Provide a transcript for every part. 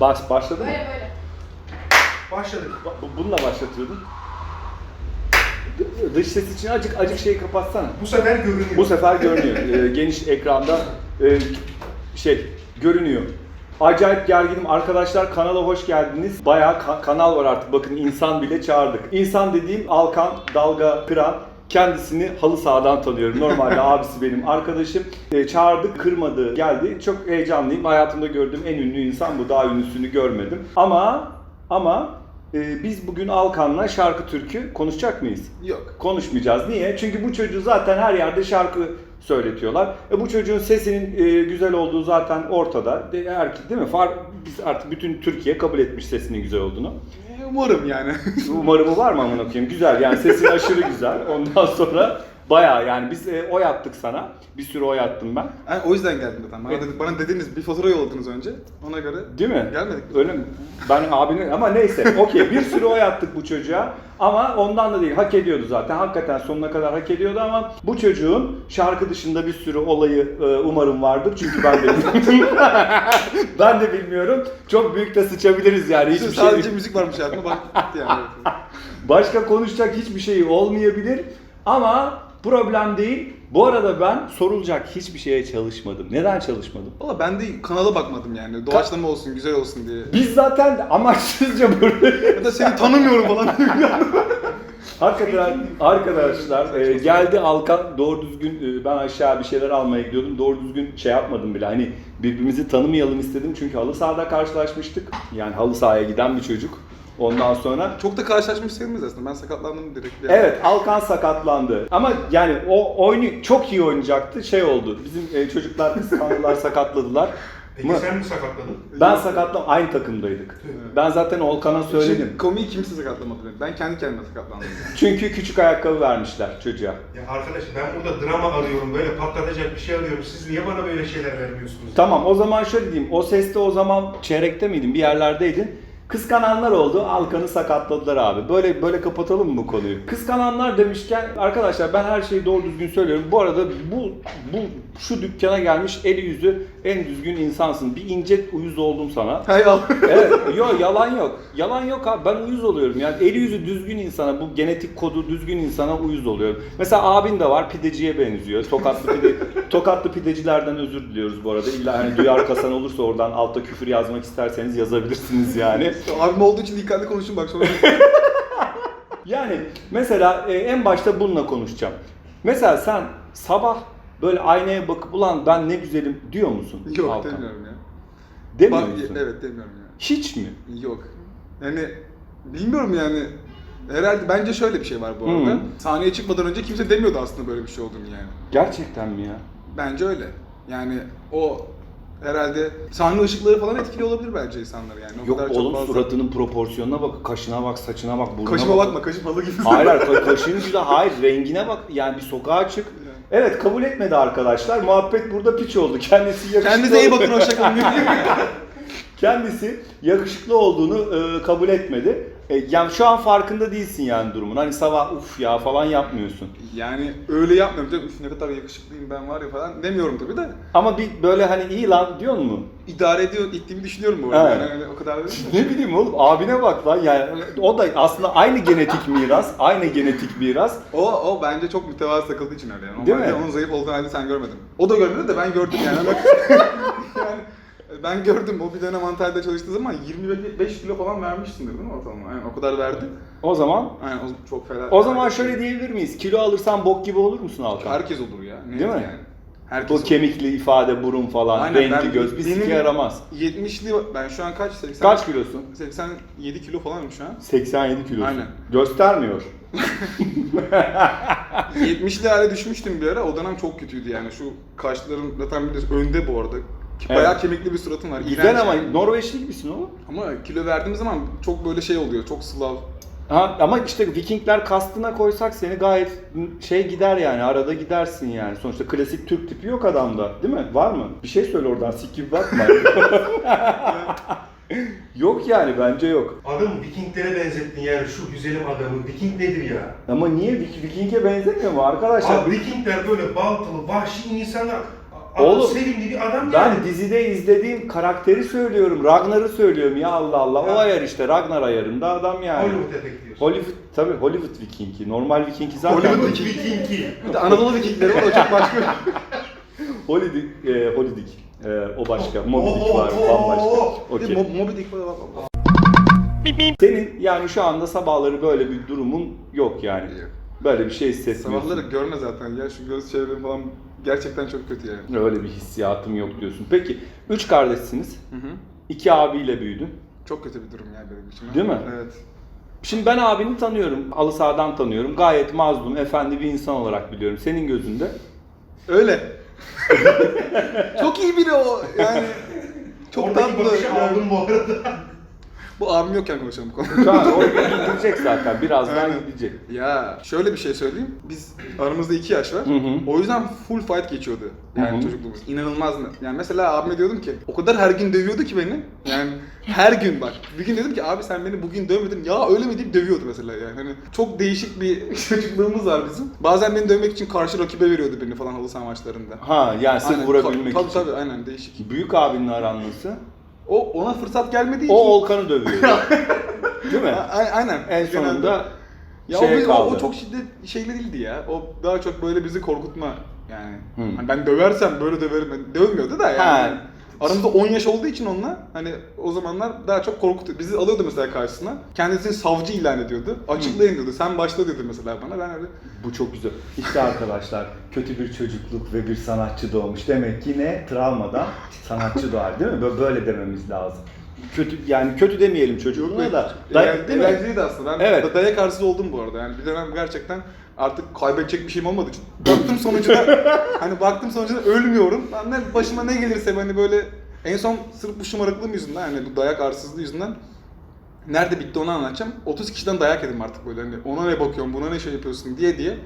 Baş, başladı mı? Böyle böyle. Başladık. Bu- Bununla başlatıyordun. D- Dış ses için acık acık şeyi kapatsana. Bu sefer görünüyor. Bu sefer görünüyor. Ee, geniş ekranda e, şey görünüyor. Acayip gerginim. Arkadaşlar kanala hoş geldiniz. Bayağı ka- kanal var artık. Bakın insan bile çağırdık. İnsan dediğim Alkan Dalga Kıran. Kendisini halı sahadan tanıyorum. Normalde abisi benim arkadaşım. E, çağırdık, kırmadı, geldi. Çok heyecanlıyım. Hayatımda gördüğüm en ünlü insan bu. Daha ünlüsünü görmedim. Ama ama e, biz bugün Alkan'la şarkı türkü konuşacak mıyız? Yok. konuşmayacağız. Niye? Çünkü bu çocuğu zaten her yerde şarkı söyletiyorlar. E bu çocuğun sesinin e, güzel olduğu zaten ortada. De, ki değil mi? Far, biz artık bütün Türkiye kabul etmiş sesinin güzel olduğunu. Umarım yani. Umarım var mı amına koyayım? Güzel yani sesin aşırı güzel. Ondan sonra bayağı yani biz e, oy attık sana. Bir sürü oy attım ben. Yani o yüzden geldim zaten. Bana, dedi- bana dediniz bir fatura yolladınız önce. Ona göre Değil mi? gelmedik. Öyle mi? Ben abinin ama neyse. Okey bir sürü oy attık bu çocuğa. Ama ondan da değil. Hak ediyordu zaten. Hakikaten sonuna kadar hak ediyordu ama bu çocuğun şarkı dışında bir sürü olayı e, umarım vardır. Çünkü ben de ben de bilmiyorum. Çok büyük de sıçabiliriz yani. Hiçbir şey Sadece müzik varmış hayatımda bak gitti yani. Başka konuşacak hiçbir şey olmayabilir. Ama problem değil. Bu arada ben sorulacak hiçbir şeye çalışmadım. Neden çalışmadım? Valla ben de kanala bakmadım yani. Doğaçlama olsun, güzel olsun diye. Biz zaten amaçsızca buradayız. Ya da seni tanımıyorum falan. Hakikaten arkadaşlar e, geldi Alkan doğru düzgün e, ben aşağı bir şeyler almaya gidiyordum. Doğru düzgün şey yapmadım bile. Hani birbirimizi tanımayalım istedim çünkü halı sahada karşılaşmıştık. Yani halı sahaya giden bir çocuk. Ondan sonra Çok da karşılaşmış sayılmaz aslında. Ben sakatlandım direkt. Yani. Evet Alkan sakatlandı. Ama yani o oyunu çok iyi oynayacaktı. Şey oldu. Bizim e, çocuklar kıskandılar, sakatladılar. Peki Ama sen mi sakatladın? ben sakatlam aynı takımdaydık. Ben zaten Olkan'a söyledim. Şimdi komiği kimse sakatlamadı beni. Ben kendi kendime sakatlandım. Çünkü küçük ayakkabı vermişler çocuğa. Ya arkadaş ben burada drama arıyorum. Böyle patlatacak bir şey arıyorum. Siz niye bana böyle şeyler vermiyorsunuz? Tamam o zaman şöyle diyeyim. O seste o zaman çeyrekte miydin? Bir yerlerdeydin. Kıskananlar oldu. Alkan'ı sakatladılar abi. Böyle böyle kapatalım mı bu konuyu? Kıskananlar demişken arkadaşlar ben her şeyi doğru düzgün söylüyorum. Bu arada bu bu şu dükkana gelmiş eli yüzü en düzgün insansın. Bir ince uyuz oldum sana. Hay. Evet, yok yalan yok. Yalan yok abi. Ben uyuz oluyorum. Yani eli yüzü düzgün insana, bu genetik kodu düzgün insana uyuz oluyorum. Mesela abin de var, pideciye benziyor. Tokatlı pide, tokatlı pidecilerden özür diliyoruz bu arada. İlla hani duyar kasan olursa oradan altta küfür yazmak isterseniz yazabilirsiniz yani. Abim olduğu için dikkatli konuşun bak sonra. Yani mesela e, en başta bununla konuşacağım. Mesela sen sabah böyle aynaya bakıp ulan ben ne güzelim diyor musun? Yok Alkan? demiyorum ya. Demiyor Bak, musun? Evet demiyorum ya. Hiç mi? Yok. Yani bilmiyorum yani. Herhalde bence şöyle bir şey var bu arada. Hı. Sahneye çıkmadan önce kimse demiyordu aslında böyle bir şey olduğunu yani. Gerçekten mi ya? Bence öyle. Yani o herhalde sahne ışıkları falan etkili olabilir bence insanları yani. O Yok kadar oğlum çok fazla- suratının proporsiyonuna bak, kaşına bak, saçına bak, burnuna Kaşıma bak. bakma, kaşım halı gibi. Hayır hayır ka- kaşın güzel, hayır rengine bak. Yani bir sokağa çık. Evet kabul etmedi arkadaşlar. Muhabbet burada piç oldu. Kendisi yakışıklı Kendinize iyi bakın hoşçakalın. Kendisi yakışıklı olduğunu e, kabul etmedi. E, yani şu an farkında değilsin yani durumun. Hani sabah uf ya falan yapmıyorsun. yani öyle yapmıyorum canım. Üf ne kadar yakışıklıyım ben var ya falan demiyorum tabii de. Ama bir böyle hani iyi lan diyor mu? İdare ediyor, ettiğimi düşünüyorum bu arada. Evet. Yani, hani o kadar değil. Ne bileyim oğlum abine bak lan yani o da aslında aynı genetik miras, aynı genetik miras. O, o bence çok mütevazı takıldığı için öyle. Yani. Değil mi? onun zayıf olduğunu halde sen görmedin. O da görmedi de ben gördüm yani. Yani ben gördüm o bir dönem Antalya'da çalıştığı zaman 25 kilo falan vermişsindir değil mi ortalama? Yani o kadar verdi. O zaman Yani o çok fena. o zaman şöyle diyebilir miyiz? Kilo alırsan bok gibi olur musun Alkan? Herkes olur ya. Net Değil mi? Yani. Herkes Bu olur. kemikli ifade, burun falan, Aynen, renkli ben- göz bir sike yaramaz. 70'li ben şu an kaç? 80, Kaç kilosun? 87 kilo falanım şu an. 87 kilosun. Aynen. Göstermiyor. 70'li hale düşmüştüm bir ara. O dönem çok kötüydü yani. Şu kaşlarım zaten bir de önde bu arada. Ki Evet. Bayağı kemikli bir suratım var. Güzel İğrenç ama yani. Norveçli gibisin oğlum. Ama kilo verdiğim zaman çok böyle şey oluyor. Çok Slav. Ha, ama işte Vikingler kastına koysak seni gayet şey gider yani arada gidersin yani. Sonuçta klasik Türk tipi yok adamda değil mi? Var mı? Bir şey söyle oradan sik gibi bakma. yok yani bence yok. Adamı Vikinglere benzettin yani şu güzelim adamı. Viking nedir ya? Ama niye Vik- Viking'e benzemiyor mu arkadaşlar? Abi Vikingler böyle baltalı, vahşi insanlar. Oğlum, sevimli bir adam Ben yani. dizide izlediğim karakteri söylüyorum. Ragnar'ı söylüyorum ya Allah Allah. O ayar işte Ragnar ayarında adam yani. Hollywood efekt diyorsun. Hollywood tabii Hollywood Vikingi. Normal Vikingi zaten. Hollywood Vikingi. Bir de Anadolu Vikingleri var o çok başka. Hollywood, e, Hollywood. E, o başka. Moby Dick var bambaşka. Okey. Mo- Moby Dick falan var. Senin yani şu anda sabahları böyle bir durumun yok yani. Böyle bir şey hissetmiyorsun. Sabahları görme zaten ya şu göz çevrem falan gerçekten çok kötü yani. Öyle bir hissiyatım yok diyorsun. Peki üç kardeşsiniz. Hı hı. İki abiyle büyüdün. Çok kötü bir durum ya benim için. Değil mi? Evet. Şimdi ben abini tanıyorum. Sahadan tanıyorum. Gayet mazlum, efendi bir insan olarak biliyorum. Senin gözünde. Öyle. çok iyi biri o yani. Çok Oradaki tatlı. bakışı yani. aldım bu arada. Bu abim yokken konuşalım bu konuyu. Şu an o gidecek zaten. Birazdan Aynen. gidecek. Ya şöyle bir şey söyleyeyim. Biz aramızda iki yaş var. Hı hı. O yüzden full fight geçiyordu. Yani Hı hı. çocukluğumuz. İnanılmaz. Yani mesela abime diyordum ki o kadar her gün dövüyordu ki beni. Yani her gün bak. Bir gün dedim ki abi sen beni bugün dövmedin. Ya öyle mi deyip dövüyordu mesela yani. Hani çok değişik bir çocukluğumuz var bizim. Bazen beni dövmek için karşı rakibe veriyordu beni falan halı saha maçlarında. Ha yani sırf Aynen, vurabilmek tabii, için. Tabii tabii aynen değişik. Büyük abinin aran nasıl? O ona fırsat gelmediği için. O Olkan'ı dövüyor. Değil mi? A- aynen. En Genelde. sonunda Ya şeye o, biz- o, kaldı. o çok şiddet şeyli değildi ya. O daha çok böyle bizi korkutma yani. Hmm. Hani ben döversem böyle döverim. Yani dövmüyordu da yani. Ha. Aramızda 10 yaş olduğu için onunla hani o zamanlar daha çok korkutuyor. Bizi alıyordu mesela karşısına. Kendisini savcı ilan ediyordu. Açıklayın diyordu. Sen başla diyordu mesela bana. Ben öyle Bu çok güzel. İşte arkadaşlar kötü bir çocukluk ve bir sanatçı doğmuş. Demek ki ne? Travmadan sanatçı doğar değil mi? Bö- Böyle dememiz lazım. Kötü yani kötü demeyelim çocukluğuna da. Day- Eğlen- değil mi? eğlenceliydi aslında. Ben Evet. da dayak arsız oldum bu arada. Yani bir dönem gerçekten artık kaybedecek bir şeyim olmadığı için baktım sonucunda hani baktım sonucunda ölmüyorum. Ben ne başıma ne gelirse hani böyle en son sırf bu şımarıklığım yüzünden hani bu dayak arsızlığı yüzünden nerede bitti onu anlatacağım. 30 kişiden dayak yedim artık böyle hani ona ne bakıyorsun buna ne şey yapıyorsun diye diye.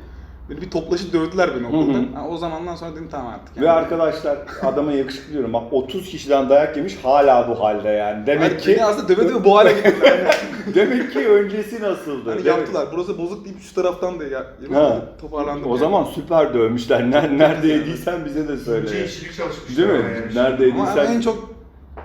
Böyle bir toplaşıp dövdüler beni okulda. hı. Ha, o zamandan sonra dedim tamam artık. Ve arkadaşlar adama yakışıklı diyorum. Bak 30 kişiden dayak yemiş hala bu halde yani. Demek Hani ki beni aslında döve döve bu hale getirdiler. demek ki öncesi nasıldı? Hani yaptılar. Burası bozuk deyip şu taraftan da ya. Ha. toparlandım. O yani. zaman süper dövmüşler. Ner- Nerede yediysen bize de söyle. işçilik çalışmışlar. Değil mi? yani. Nerede Ama en çok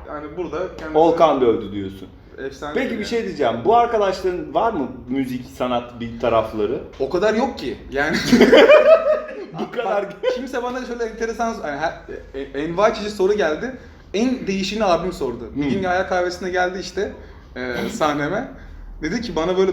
yani burada kendisi Volkan dövdü diyorsun. Efsane. Peki bir şey diyeceğim. Bu arkadaşların var mı müzik, sanat bir tarafları? o kadar yok ki. Yani Bu kadar. Kimse bana şöyle enteresan yani her, e, e, envai çeşit soru geldi. En değişini abim sordu. Bir Hmm. gün ayak kahvesine geldi işte e, sahneme. Dedi ki bana böyle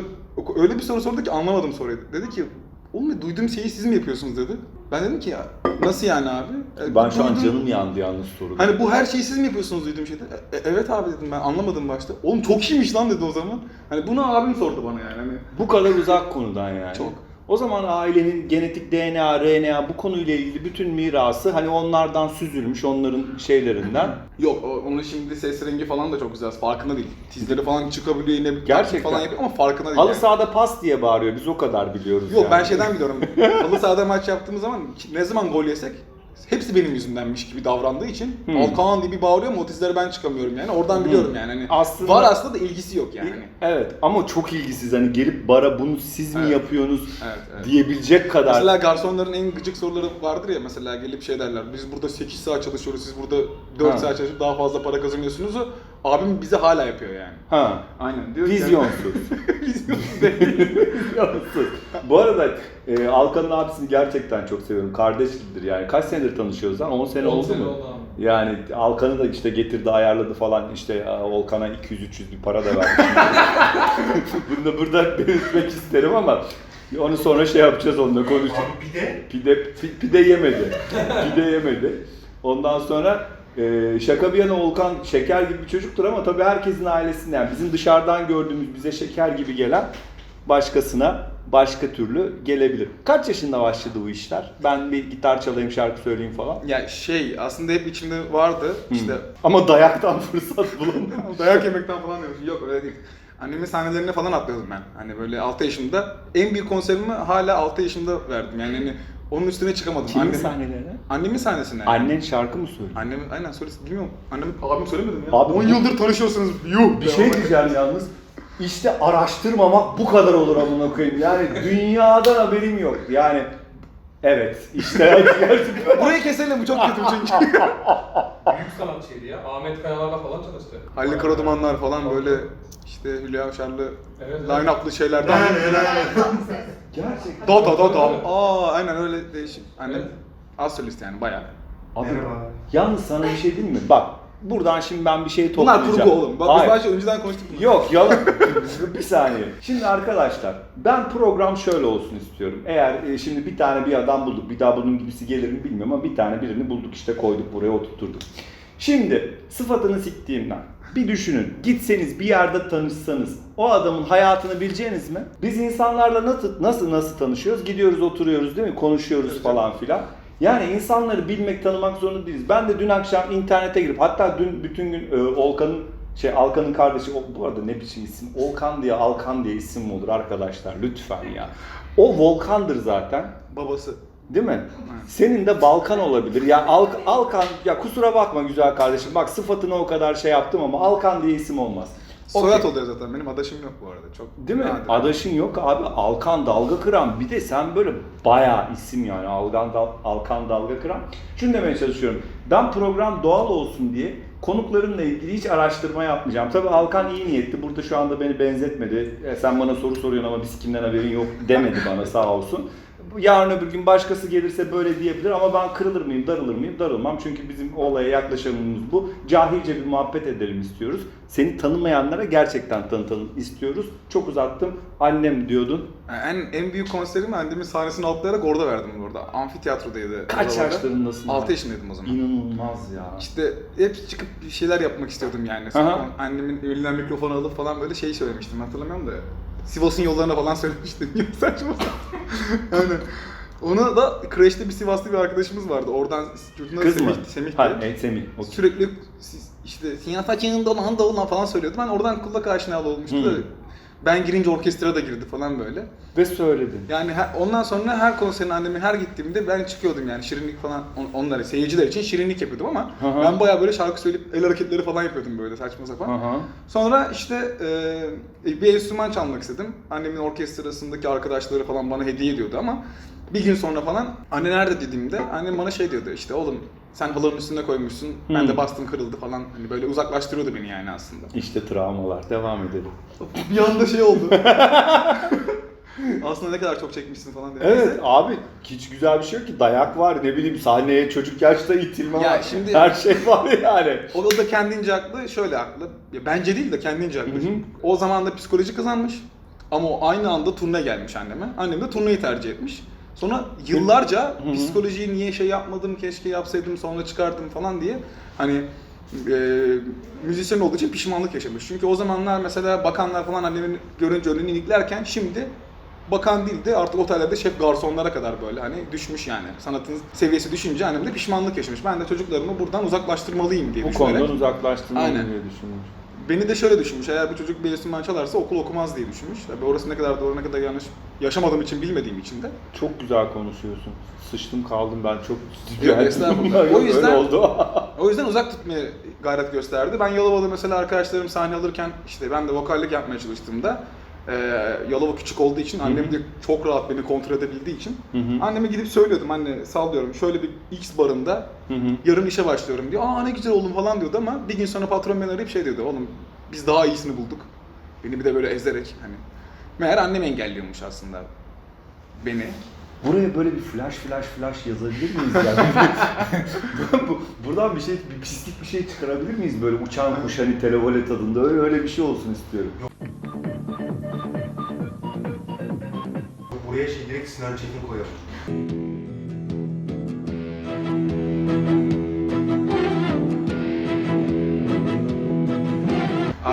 öyle bir soru sordu ki anlamadım soruyu. Dedi ki Oğlum duyduğum şeyi siz mi yapıyorsunuz dedi. Ben dedim ki ya nasıl yani abi? E, Ben şu an duydum- canım yandı yalnız soruda. Hani bu her şeyi siz mi yapıyorsunuz duyduğum şeyde? E, e, evet abi dedim ben anlamadım başta. Oğlum çok iyiymiş lan dedi o zaman. Hani bunu abim sordu bana yani. Hani Bu kadar uzak konudan yani. Çok. O zaman ailenin genetik DNA, RNA bu konuyla ilgili bütün mirası hani onlardan süzülmüş, onların şeylerinden. Yok o- onun şimdi ses rengi falan da çok güzel farkında değil. Tizleri falan çıkabiliyor yine Gerçekten. falan yapıyor ama farkında değil. Halı yani. sahada pas diye bağırıyor. Biz o kadar biliyoruz Yok yani. ben şeyden biliyorum. Halı sahada maç yaptığımız zaman ki- ne zaman gol yesek hepsi benim yüzümdenmiş gibi davrandığı için Hmm. Alkan diye bir bağırıyor ama o tizlere ben çıkamıyorum yani. Oradan biliyorum yani. Hani Aslında- var aslında da ilgisi yok yani. Evet ama çok ilgisiz hani gelip bara bunu siz mi Evet. yapıyorsunuz Evet, evet. diyebilecek kadar. Mesela garsonların en gıcık soruları vardır ya mesela gelip şey derler. Biz burada 8 saat çalışıyoruz, siz burada 4 Ha. saat çalışıp daha fazla para kazanıyorsunuz. Abim bize hala yapıyor yani. Ha. Aynen. Diyor Vizyonsuz. Vizyonsuz değil. Vizyonsuz. Bu arada e, Alkan'ın abisini gerçekten çok seviyorum. Kardeş gibidir yani. Kaç senedir tanışıyoruz lan? 10 sene 10 oldu sene mu? oldu abi. Yani Alkan'ı da işte getirdi, ayarladı falan. İşte aa, Volkan'a 200-300 bir para da verdi. Bunu da burada belirtmek isterim ama onu sonra şey yapacağız onunla konuşacağız. Abi bir de Pide, pi- pide yemedi. Pide yemedi. Ondan sonra e, şaka bir yana Volkan şeker gibi bir çocuktur ama tabii herkesin ailesinden yani bizim dışarıdan gördüğümüz bize şeker gibi gelen başkasına başka türlü gelebilir. Kaç yaşında başladı bu işler? Ben bir gitar çalayım, şarkı söyleyeyim falan. Ya şey aslında hep içimde vardı. İşte Hmm. Ama dayaktan fırsat bulamadım. dayak yemekten falan diyormuş. Yok öyle değil. Annemin sahnelerine falan atlıyordum ben. Hani böyle 6 yaşında. En büyük konserimi hala 6 yaşında verdim. Yani hani onun üstüne çıkamadım. Kimin Annem- sahnelerine? Annemin sahnesine. Annen şarkı mı söylüyor? Annem aynen söylesin bilmiyorum. Annem abim söylemedim ya. Abi 10 bu- yıldır tanışıyorsunuz. Yuh. Bir şey diyeceğim yalnız. İşte araştırmamak bu kadar olur amına koyayım. Yani dünyadan haberim yok. Yani Evet işte. Burayı keselim bu çok kötü çünkü. Büyük sanatçıydı ya. Ahmet Kayalar'la falan çalıştı. Halil Karadumanlar falan böyle işte Hülya Avşarlı Evet, evet. line-up'lı şeylerden. Gerçekten. Da da da da. Aa aynen öyle değişik. Annem Evet. az solist yani bayağı. Abi, Merhaba. yalnız sana bir şey diyeyim mi? Bak buradan şimdi ben bir şey Bunlar toplayacağım. kurgu oğlum. Bak biz Hayır. başta önceden konuştuk bunu. Yok yalan. bir saniye. Şimdi arkadaşlar ben program şöyle olsun istiyorum. Eğer e, şimdi bir tane bir adam bulduk. Bir daha bunun gibisi gelir mi bilmiyorum ama bir tane birini bulduk işte koyduk buraya oturtturduk. Şimdi sıfatını siktiğimden bir düşünün. Gitseniz bir yerde tanışsanız o adamın hayatını bileceğiniz mi? Biz insanlarla nasıl nasıl nasıl tanışıyoruz? Gidiyoruz oturuyoruz değil mi? Konuşuyoruz Evet. falan filan. Yani insanları bilmek, tanımak zorunda değiliz. Ben de dün akşam internete girip hatta dün bütün gün e, Olkan'ın şey Alkan'ın kardeşi o, bu arada ne biçim isim? Olkan diye Alkan diye isim mi olur arkadaşlar lütfen ya. O Volkan'dır zaten. Babası. Değil mi? Senin de Balkan olabilir. Ya Alk, Alkan ya kusura bakma güzel kardeşim. Bak sıfatını o kadar şey yaptım ama Alkan diye isim olmaz. Soyad oluyor zaten. Benim adaşım yok bu arada. Çok Değil mi? nadir. Adaşın yok abi. Alkan dalga kıran. Bir de sen böyle bayağı isim yani. Alkan, dal, Alkan dalga kıran. Şunu demeye çalışıyorum. Ben program doğal olsun diye konuklarımla ilgili hiç araştırma yapmayacağım. Tabii Alkan iyi niyetli. Burada şu anda beni benzetmedi. E, sen bana soru soruyorsun ama biz kimden haberin yok demedi bana sağ olsun. Yarın öbür gün başkası gelirse böyle diyebilir ama ben kırılır mıyım, darılır mıyım? Darılmam çünkü bizim olaya yaklaşımımız bu. Cahilce bir muhabbet edelim istiyoruz. Seni tanımayanlara gerçekten tanıtalım istiyoruz. Çok uzattım. Annem diyordun. Yani en, en büyük konserimi annemin sahnesini altlayarak orada verdim burada. Amfiteyatrodaydı. Kaç yaşlarındasın? 6 yaşındaydım o zaman. İnanılmaz ya. İşte hep çıkıp bir şeyler yapmak istiyordum yani. Aha. Annemin elinden mikrofonu alıp falan böyle şey söylemiştim hatırlamıyorum da. Sivas'ın yollarına falan söylemiştim. Ya saçma yani onu da Crash'te bir Sivaslı bir arkadaşımız vardı. Oradan yurduna Kız mı? Semih, Semih Ha, diye. evet Semih. Okey. Sürekli işte Siyasetçinin dolan dolan falan söylüyordu. Ben oradan kulak aşinalı olmuştu. da Hmm. Ben girince orkestra da girdi falan böyle. Ve söyledin. Yani her- ondan sonra her konserin annemin her gittiğimde ben çıkıyordum yani şirinlik falan on- onlara seyirciler için şirinlik yapıyordum ama hı. ben bayağı böyle şarkı söyleyip el hareketleri falan yapıyordum böyle saçma sapan. Aha. Sonra işte e, bir enstrüman çalmak istedim. Annemin orkestrasındaki arkadaşları falan bana hediye ediyordu ama bir gün sonra falan anne nerede dediğimde annem bana şey diyordu işte oğlum sen halının üstüne koymuşsun ben Hmm. de bastım kırıldı falan hani böyle uzaklaştırıyordu beni yani aslında. İşte travmalar. Devam edelim. bir anda şey oldu. aslında ne kadar çok çekmişsin falan diye. Evet abi hiç güzel bir şey yok ki. Dayak var ne bileyim sahneye çocuk yaşta itilme Ya var. şimdi- Her şey var yani. O da kendince haklı, şöyle haklı. Ya bence değil de kendince haklı. Hı hı. O zaman da psikoloji kazanmış. Ama o aynı anda turne gelmiş anneme. Annem de turneyi tercih etmiş. Sonra yıllarca psikolojiyi niye şey yapmadım, keşke yapsaydım sonra çıkardım falan diye hani e, müzisyen olduğu için pişmanlık yaşamış. Çünkü o zamanlar mesela bakanlar falan annemin görünce önünü iliklerken şimdi bakan değil de artık otellerde şef garsonlara kadar böyle hani düşmüş yani. Sanatın seviyesi düşünce annem de pişmanlık yaşamış. Ben de çocuklarımı buradan uzaklaştırmalıyım diye Bu düşünerek. konudan uzaklaştırmayı Aynen. diye düşünmüş. Beni de şöyle düşünmüş, eğer bir çocuk bir enstrüman çalarsa okul okumaz diye düşünmüş. Tabii orası ne kadar doğru ne kadar yanlış yaşamadığım için bilmediğim için de. Çok güzel konuşuyorsun. Sıçtım kaldım ben çok. Yok, estağfurullah. O yüzden- oldu. O yüzden uzak tutmaya gayret gösterdi. Ben Yalova'da mesela arkadaşlarım sahne alırken işte ben de vokallik yapmaya çalıştığımda e, Yalova küçük olduğu için annem de çok rahat beni kontrol edebildiği için Hı hı. anneme gidip söylüyordum anne sallıyorum şöyle bir X barında Hı hı. yarın işe başlıyorum diyor. Aa ne güzel oğlum falan diyordu ama bir gün sonra patron beni arayıp şey diyordu. Oğlum biz daha iyisini bulduk. Beni bir de böyle ezerek hani. Meğer annem engelliyormuş aslında beni. Buraya böyle bir flash flash flash yazabilir miyiz yani? Bu- Buradan bir şey, bir pislik bir şey çıkarabilir miyiz böyle uçan kuş hani televole tadında öyle, öyle bir şey olsun istiyorum. Buraya şey direkt Sinan Çetin koyalım.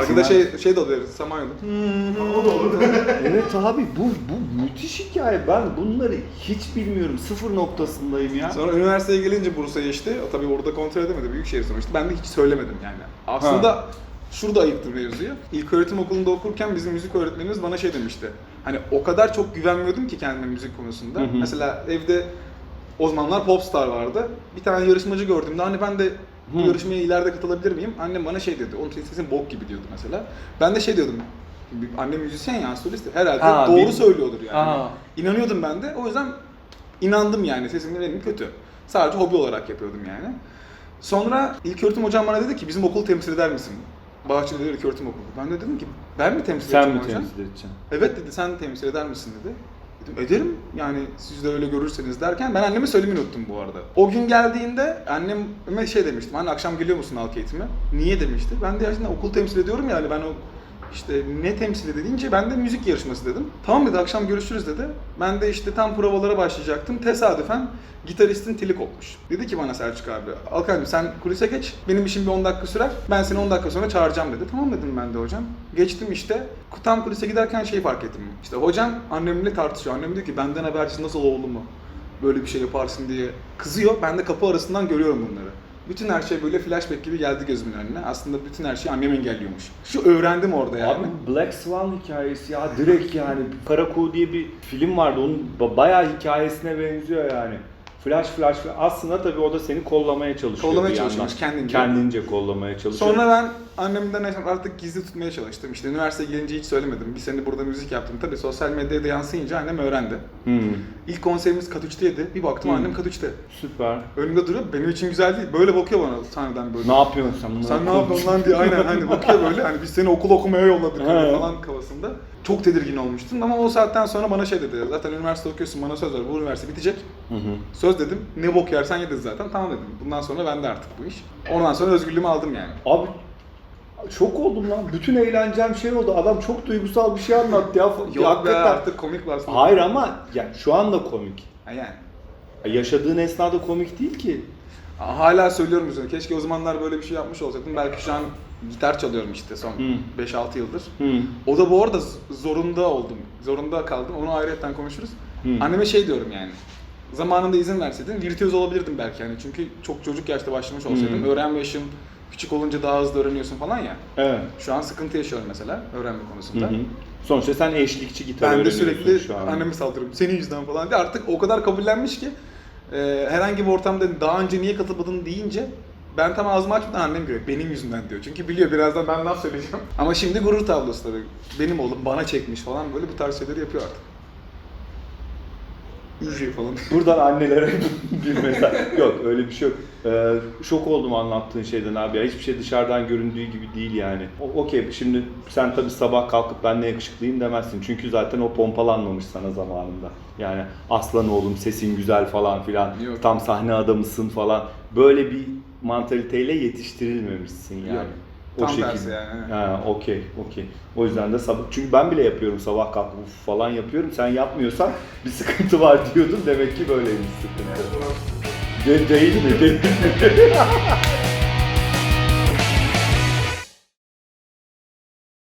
Arkada şey şey de oluyor Samanyolu. O da olur. evet abi bu bu müthiş hikaye. Ben bunları hiç bilmiyorum. Sıfır noktasındayım ya. Sonra üniversiteye gelince Bursa'ya işte, tabii orada kontrol edemedi, büyük şehir sonuçta. Ben de hiç söylemedim yani. Aslında şurada ayıktı mevzuyu. İlk öğretim okulunda okurken bizim müzik öğretmenimiz bana şey demişti. Hani o kadar çok güvenmiyordum ki kendime müzik konusunda. Hı hı. Mesela evde o zamanlar Popstar vardı. Bir tane yarışmacı gördüğümde hani ben de bu Hı. yarışmaya ileride katılabilir miyim? Annem bana şey dedi, oğlum senin sesin bok gibi diyordu mesela. Ben de şey diyordum, annem müzisyen ya, solist herhalde Ha, doğru bir- söylüyordur yani. Aha. İnanıyordum ben de. O yüzden inandım yani sesim benim kötü. Sadece hobi olarak yapıyordum yani. Sonra ilk öğretim hocam bana dedi ki bizim okul temsil eder misin? Bahçeli ilk öğretim okulu. Ben de dedim ki ben mi temsil Sen edeceğim mi hocam? temsil edeceksin? Evet dedi sen temsil eder misin dedi. Dedim ederim yani siz de öyle görürseniz derken ben anneme söylemeyi unuttum bu arada. O gün geldiğinde anneme şey demiştim anne akşam geliyor musun halk eğitime? Niye demişti. Ben de gerçekten okul temsil ediyorum yani ben o işte ne temsil edince ben de müzik yarışması dedim. Tamam dedi akşam görüşürüz dedi. Ben de işte tam provalara başlayacaktım. Tesadüfen gitaristin tili kopmuş. Dedi ki bana Selçuk abi Alkancığım sen kulise geç. Benim işim bir 10 dakika sürer. Ben seni 10 dakika sonra çağıracağım dedi. Tamam dedim ben de hocam. Geçtim işte. Tam kulise giderken şeyi fark ettim. İşte hocam annemle tartışıyor. Annem diyor ki benden habersiz nasıl oğlumu böyle bir şey yaparsın diye kızıyor. Ben de kapı arasından görüyorum bunları. Bütün her şey böyle flashback gibi geldi gözümün önüne. Aslında bütün her şeyi annem engelliyormuş. Şu öğrendim orada yani. Abi Black Swan hikayesi ya direkt yani Kara Kuğu diye bir film vardı onun ba- bayağı hikayesine benziyor yani. Flash flash aslında tabii o da seni kollamaya çalışıyor Kollamaya çalışıyormuş kendince. Kendince kollamaya çalışıyor. Sonra ben annemden artık gizli tutmaya çalıştım. İşte üniversiteye gelince hiç söylemedim. Bir sene burada müzik yaptım. Tabii sosyal medyada yansıyınca annem öğrendi. Hmm, İlk konserimiz Kat 3'teydi. Bir baktım Hı. annem Kat 3'te. süper. Önümde duruyor. Benim için güzel değil. Böyle bakıyor bana sahneden böyle. Ne yapıyorsun sen? bunu? Sen ne yapıyorsun lan diye aynen hani bakıyor böyle hani biz seni okul okumaya yolladık hani falan kafasında. Çok tedirgin olmuştum ama o saatten sonra bana şey dedi. Zaten üniversite okuyorsun bana söz ver bu üniversite bitecek. Hı hı. Söz dedim. Ne bok yersen ye dedi zaten. Tamam dedim. Bundan sonra bende artık bu iş. Ondan sonra özgürlüğümü aldım yani. Abi şok oldum lan. Bütün eğlencem şey oldu. Adam çok duygusal bir şey anlattı ya. Yok be Hakikaten. artık komik var. Hayır ama ya şu anda komik. Yani. Yaşadığın esnada komik değil ki. Hala söylüyorum üzerine. Keşke o zamanlar böyle bir şey yapmış olsaydım. Belki şu an gitar çalıyorum işte son Hı. 5-6 yıldır. Hı. O da bu arada zorunda oldum. Zorunda kaldım. Onu ayrıyetten konuşuruz. Hı. Anneme şey diyorum yani. Zamanında izin verseydin virtüöz olabilirdim belki yani. Çünkü çok çocuk yaşta başlamış olsaydım. Hı. Öğrenme yaşım küçük olunca daha hızlı öğreniyorsun falan ya. Evet. Şu an sıkıntı yaşıyorum mesela öğrenme Hı konusunda. hı. Sonuçta sen eşlikçi gitar Ben de öğreniyorsun sürekli şu an. anneme saldırıyorum. Senin yüzünden falan diye. Artık o kadar kabullenmiş ki e, herhangi bir ortamda daha önce niye katılmadın deyince ben tam ağzımı açmadan annem görüyor. Benim yüzümden diyor. Çünkü biliyor birazdan ben laf söyleyeceğim. Ama şimdi gurur tablosu tabii. Benim oğlum bana çekmiş falan böyle bu tarz şeyleri yapıyor artık. Üzüyor falan. Buradan annelere bir mesaj. yok öyle bir şey yok. Ee, şok oldum anlattığın şeyden abi ya. Hiçbir şey dışarıdan göründüğü gibi değil yani. O- Okey şimdi sen tabii sabah kalkıp ben ne yakışıklıyım demezsin. Çünkü zaten o pompalanmamış sana zamanında. Yani aslan oğlum sesin güzel falan filan. Yok. Tam sahne adamısın falan. Böyle bir mantaliteyle yetiştirilmemişsin yani. Yok. Tam tersi yani. Ha, okey, okey. O yüzden de sabah, çünkü ben bile yapıyorum sabah kalkıp uf falan yapıyorum. Sen yapmıyorsan bir sıkıntı var diyordun. Demek ki böyleymiş sıkıntı. De- değil mi? Değil mi?